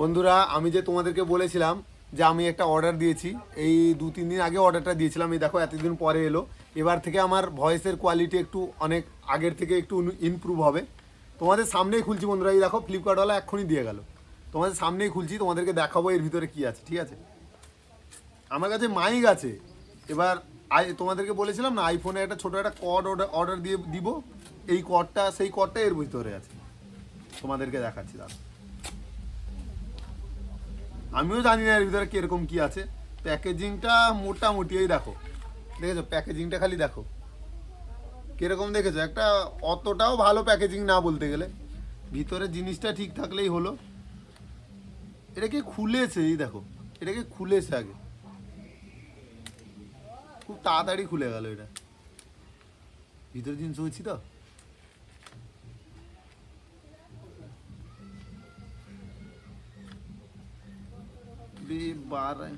বন্ধুরা, আমি যে তোমাদেরকে বলেছিলাম যে আমি একটা অর্ডার দিয়েছি, এই দু তিন দিন আগে অর্ডারটা দিয়েছিলাম, এই দেখো এতদিন পরে এলো। এবার থেকে আমার ভয়েসের কোয়ালিটি একটু অনেক আগের থেকে একটু ইমপ্রুভ হবে। তোমাদের সামনেই খুলছি বন্ধুরা, এই দেখো ফ্লিপকার্টওয়ালা এক্ষুনি দিয়ে গেল। তোমাদের সামনেই খুলছি, তোমাদেরকে দেখাবো এর ভিতরে কি আছে, ঠিক আছে? আমার কাছে মাইক আছে। এবার আই, তোমাদেরকে বলেছিলাম না আইফোনে একটা ছোটো একটা কড অর্ডার অর্ডার দিয়ে দিব। এই কর্ডটা সেই কর্ডটা এর ভিতরে আছে। তোমাদেরকে দেখাচ্ছি দাদা আমিও জানি না এর ভিতরে কীরকম কি আছে। প্যাকেজিংটা মোটামুটি, এই দেখো। দেখেছ? প্যাকেজিংটা খালি দেখো। কীরকম দেখেছ? একটা অতটাও ভালো প্যাকেজিং না বলতে গেলে। ভিতরে জিনিসটা ঠিক থাকলেই হলো। এটাকে খুলেছে, এই দেখো। এটাকে খুলেছে আগে। খুব তাড়াতাড়ি খুলে গেল এটা। ভিতরে জিনিস হয়েছি তো? बे बारह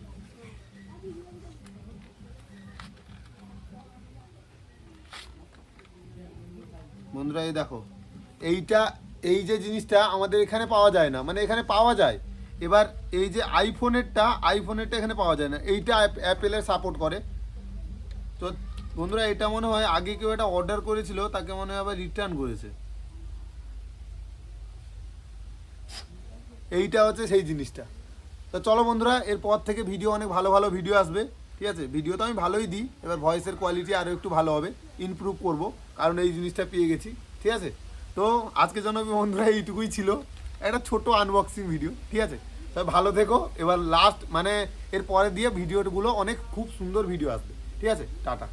বন্ধুরা এই দেখো এইটা এই যে জিনিসটা আমাদের এখানে পাওয়া যায় না মানে এখানে পাওয়া যায় এবার এই যে আইফোনেরটা আইফোনেরটা এখানে পাওয়া যায় না এইটা অ্যাপেলের সাপোর্ট করে তো বন্ধুরা এটা মনে হয় আগে কেউ এটা অর্ডার করেছিল তাকে মনে হয় আবার রিটার্ন করেছে এইটা হচ্ছে সেই জিনিসটা তো চলো বন্ধুরা, এরপর থেকে ভিডিও অনেক ভালো ভালো ভিডিও আসবে, ঠিক আছে? ভিডিও তো আমি ভালোই দিই, এবার ভয়েসের কোয়ালিটি আরও একটু ভালো হবে ইমপ্রুভ করব, কারণ এই জিনিসটা পেয়ে গেছি, ঠিক আছে? তো আজকে জন্য বন্ধুরা এইটুকুই ছিল, একটা ছোট আনবক্সিং ভিডিও ঠিক আছে? তবে ভালো থেকো, এবার লাস্ট মানে এর পরে দিয়ে ভিডিওগুলো অনেক খুব সুন্দর ভিডিও আসবে, ঠিক আছে? টাটা।